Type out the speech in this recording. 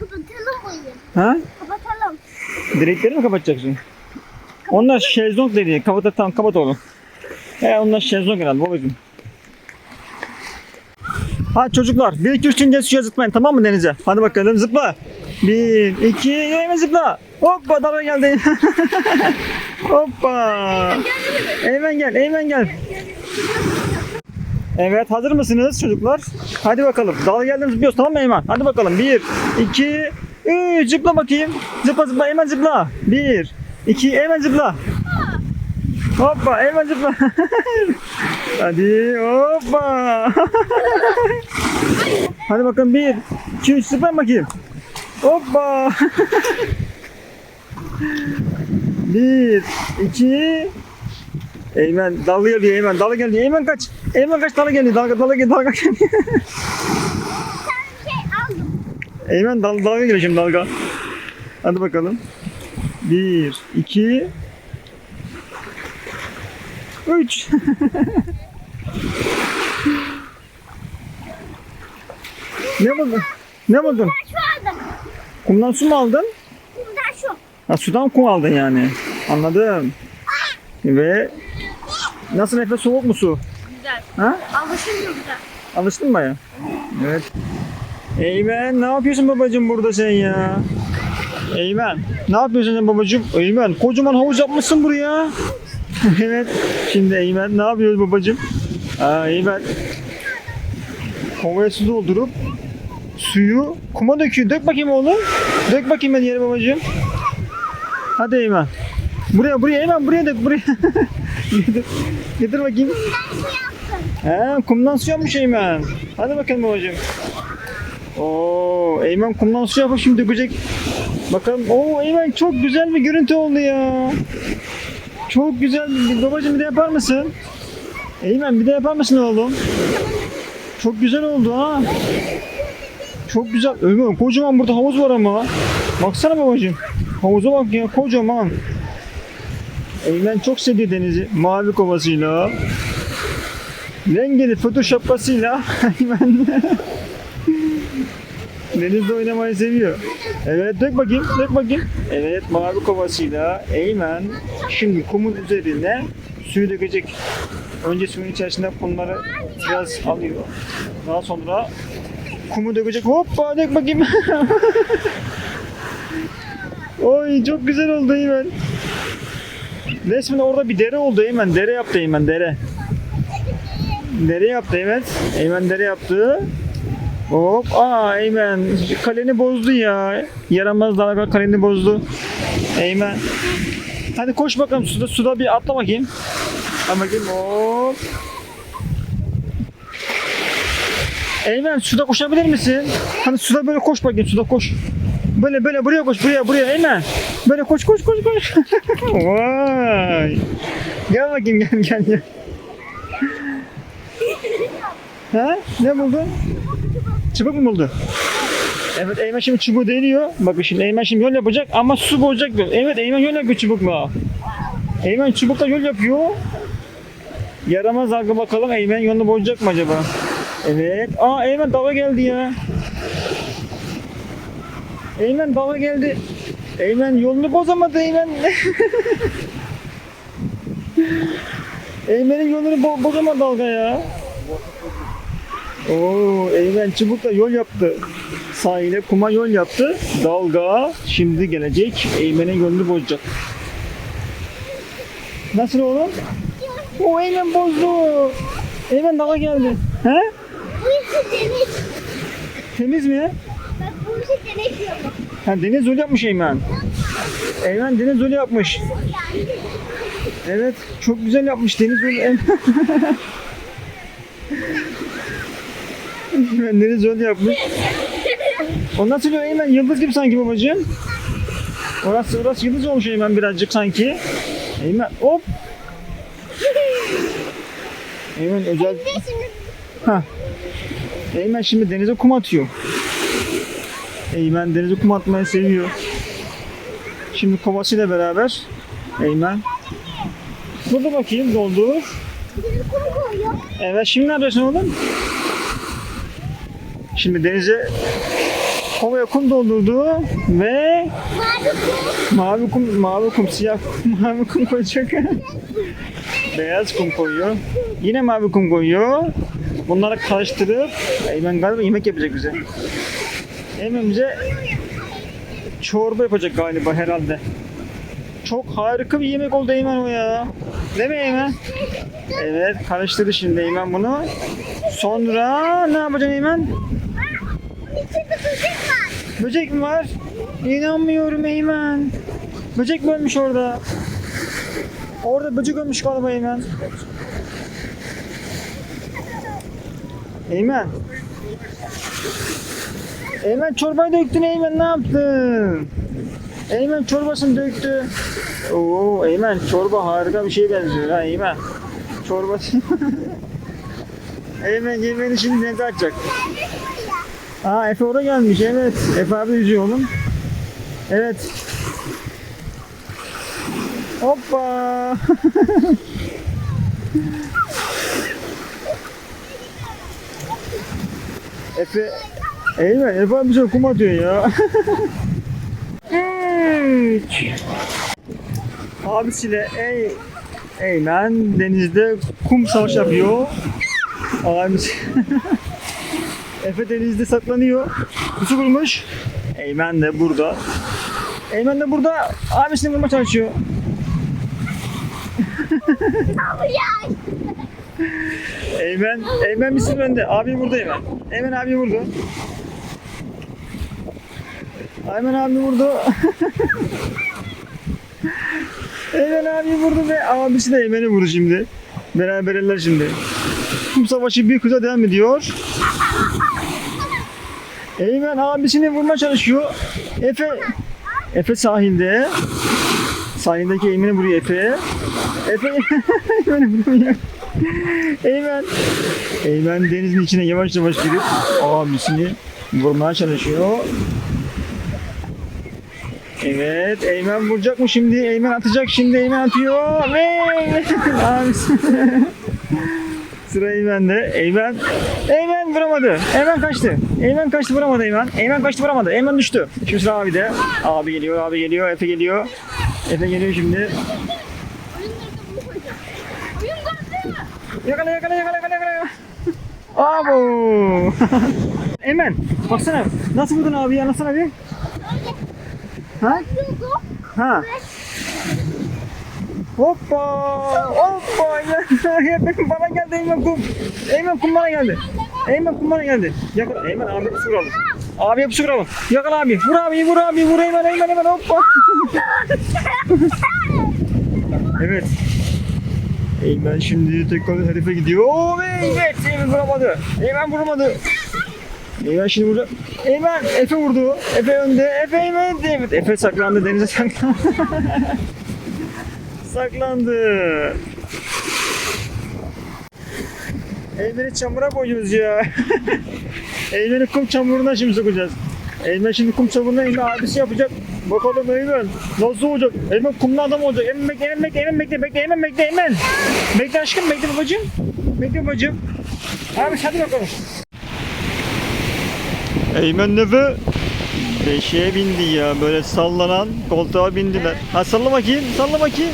kapatalım burayı. Ha? Kapatalım. Direkleri mi kapatacaksın? Onlar şezlong dedi. Kapat tamam kapat oğlum. He onlar şezlong herhalde babacığım. Hadi çocuklar. Bir iki üç deyince suya zıplayın tamam mı denize? Hadi bakalım zıpla. Bir iki hemen zıpla. Hoppa dara geldi. Hoppa. Eymen gel Eymen gel. Evet hazır mısınız çocuklar? Hadi bakalım. Dala geldiniz zıplıyoruz tamam mı Eymen? Hadi bakalım. Bir, iki, üç. Zıpla bakayım. Zıpla zıpla Eymen zıpla. Bir, iki, Eymen zıpla. Hoppa Eymen zıpla. Hadi hoppa. Hadi bakalım bir, iki, üç zıpla bakayım. Hoppa. bir, iki, Eymen dalga geliyor Eymen dalga geliyor Eymen kaç Eymen kaç dalga geliyor dalga dalga geliyor dalga aldım. Eymen dal, dalga geliyor şimdi dalga Hadi bakalım Bir iki Üç Ne buldun? Ne buldun? Kumdan su mu aldın? Bundan şu. Ha, sudan kum aldın yani. Anladım. Ve nasıl Efe soğuk mu su? Güzel. Ha? Alışınca güzel. Alıştın mı ya? Evet. Eymen ne yapıyorsun babacığım burada sen ya? Eymen ne yapıyorsun sen babacığım? Eymen kocaman havuz yapmışsın buraya. evet. Şimdi Eymen ne yapıyoruz babacığım? Aa, Eymen kovaya su doldurup suyu kuma döküyor. Dök bakayım oğlum. Dök bakayım ben yere babacığım. Hadi Eymen. Buraya buraya Eymen buraya dök buraya. getir, getir bakayım. He, kumdan su yapmış Eymen. Hadi bakalım babacığım. Oo, Eymen kumdan su yapıp şimdi dökecek. Bakalım. Oo, Eymen çok güzel bir görüntü oldu ya. Çok güzel. Babacığım bir de yapar mısın? Eymen bir de yapar mısın oğlum? Çok güzel oldu ha. Çok güzel. Eymen kocaman burada havuz var ama. Baksana babacığım. Havuza bak ya kocaman. Eymen çok seviyor denizi. Mavi kovasıyla. Rengini foto şapkasıyla hemen denizde oynamayı seviyor. Evet dök bakayım, dök bakayım. Evet mavi kovasıyla Eymen şimdi kumun üzerine suyu dökecek. Önce suyun içerisinde kumları biraz alıyor. Daha sonra kumu dökecek. Hoppa dök bakayım. Oy çok güzel oldu Eymen. Resmen orada bir dere oldu Eymen. Dere yaptı Eymen dere. Dere yaptı evet. Eymen dere yaptı. Hop. Aa Eymen kaleni bozdu ya. Yaramaz dalga kaleni bozdu. Eymen. Hadi koş bakalım suda, suda bir atla bakayım. Hadi bakayım hop. Eymen suda koşabilir misin? Hani suda böyle koş bakayım suda koş. Böyle böyle buraya koş buraya buraya Eymen. Böyle koş koş koş koş. Vay. Gel bakayım gel gel gel. Ha? Ne buldun? Çubuk mu buldun? Evet Eymen şimdi çubuğu deniyor. Bakın şimdi Eymen şimdi yol yapacak ama su bozacak yol. Evet Eymen yol yapıyor çubukla. Eymen çubukla yol yapıyor. Yaramaz dalga bakalım Eymen yolunu bozacak mı acaba? Evet. Aa Eymen dava geldi ya. Eymen dava geldi. Eymen yolunu bozamadı Eymen. Eymen'in yolunu bo- bozamadı dalga ya. Oo, Eymen çubukla yol yaptı. Sahile kuma yol yaptı. Dalga şimdi gelecek. Eymen'in yolunu bozacak. Nasıl oğlum? O Eymen bozdu. Eymen dalga geldi. He? Temiz mi? Yolu. Ha, deniz yolu yapmış Eymen. Eymen deniz yolu yapmış. Evet, çok güzel yapmış deniz yolu. Eymen Eymen deniz yolu yapmış. O nasıl bir Eymen? Yıldız gibi sanki babacığım. Orası, orası yıldız olmuş Eymen birazcık sanki. Eymen hop. Eymen özel... Ha. Eymen şimdi denize kum atıyor. Eymen denize kum atmayı seviyor. Şimdi kovasıyla beraber Eymen. Doldur bakayım doldur. Evet şimdi ne yapıyorsun oğlum? Şimdi denize Kovaya kum doldurdu ve Mavi kum. mavi kum, mavi kum, siyah kum, mavi kum koyacak. Beyaz kum koyuyor. Yine mavi kum koyuyor. Bunları karıştırıp Eymen galiba yemek yapacak bize. Bize çorba yapacak galiba herhalde. Çok harika bir yemek oldu Eymen o ya. Değil mi Eymen? Evet karıştırdı şimdi Eymen bunu. Sonra ne yapacaksın Eymen? Böcek mi var? İnanmıyorum Eymen. Böcek mi ölmüş orada? Orada böcek ölmüş galiba Eymen. Eymen. Eymen çorbayı döktün Eymen ne yaptın? Eymen çorbasını döktü. Oo Eymen çorba harika bir şeye benziyor ha Eymen. Çorbası. Eymen yemeğini şimdi ne atacak? Aa Efe orada gelmiş evet. Efe abi yüzüyor oğlum. Evet. Hoppa. Efe Eymen Efe abi bize kum atıyor ya. Üç. Abisiyle ey Eymen denizde kum savaşı yapıyor. Abisi Efe denizde saklanıyor. Pusu kurmuş. Eymen de burada. Eymen de burada abisini vurmaya çalışıyor. Eymen, Eymen misin önde? Abi burada Eymen. Eymen abi vurdu. Eymen abi vurdu. Eymen abi vurdu ve abisi de Eymen'i vurdu şimdi. Beraberler şimdi. Kum savaşı bir kıza devam ediyor. Eymen abisini vurmaya çalışıyor. Efe Efe sahilde. Sahildeki Eymen'i vuruyor Efe. Efe Eymen'i vuruyor. Eymen. Eymen denizin içine yavaş yavaş girip abisini vurmaya çalışıyor. Evet, Eymen vuracak mı şimdi? Eymen atacak şimdi. Eymen atıyor ve abisi. Sıra Eymen'de. Eymen. Eymen vuramadı. Eymen kaçtı. Eymen kaçtı vuramadı Eymen. Eymen kaçtı vuramadı. Eymen düştü. Şimdi sıra abi de. Abi geliyor, abi geliyor, Efe geliyor. Efe geliyor şimdi. Yakala yakala yakala yakala yakala. Abo. Eymen baksana nasıl vurdun abi ya nasıl abi? Ha? Ha. Hoppa! Hoppa! Ya, bana geldi Eymen kum. Eymen kum bana geldi. Eymen kum bana geldi. Yakala. Eymen abi bir vuralım. Abi bir vuralım. Yakala abi. Vur abi, vur abi, vur Eymen, Eymen, Eymen. Hoppa! evet. Eymen şimdi tekrar hedefe gidiyor. Oo, evet, Eymen vuramadı. Eymen vuramadı. Eymen şimdi vurdu. Eymen, Efe vurdu. Efe önde. Efe Eymen. Evet, Efe saklandı. Denize saklandı. saklandı. Eymen'i çamura koyuyoruz ya. Eymen'i kum çamuruna şimdi sokacağız. Eymen şimdi kum çamuruna Eymen abisi yapacak. Bakalım Eymen nasıl olacak? Eymen kumlu adam olacak. Eymen bekle, Eymen bekle, Eymen bekle, bekle, Eymen bekle, Eymen. Bekle aşkım, bekle babacığım. Bekle babacığım. Abi hadi bakalım. Eymen Nefe Beşiğe bindi ya böyle sallanan koltuğa bindiler. Ha salla bakayım, salla bakayım.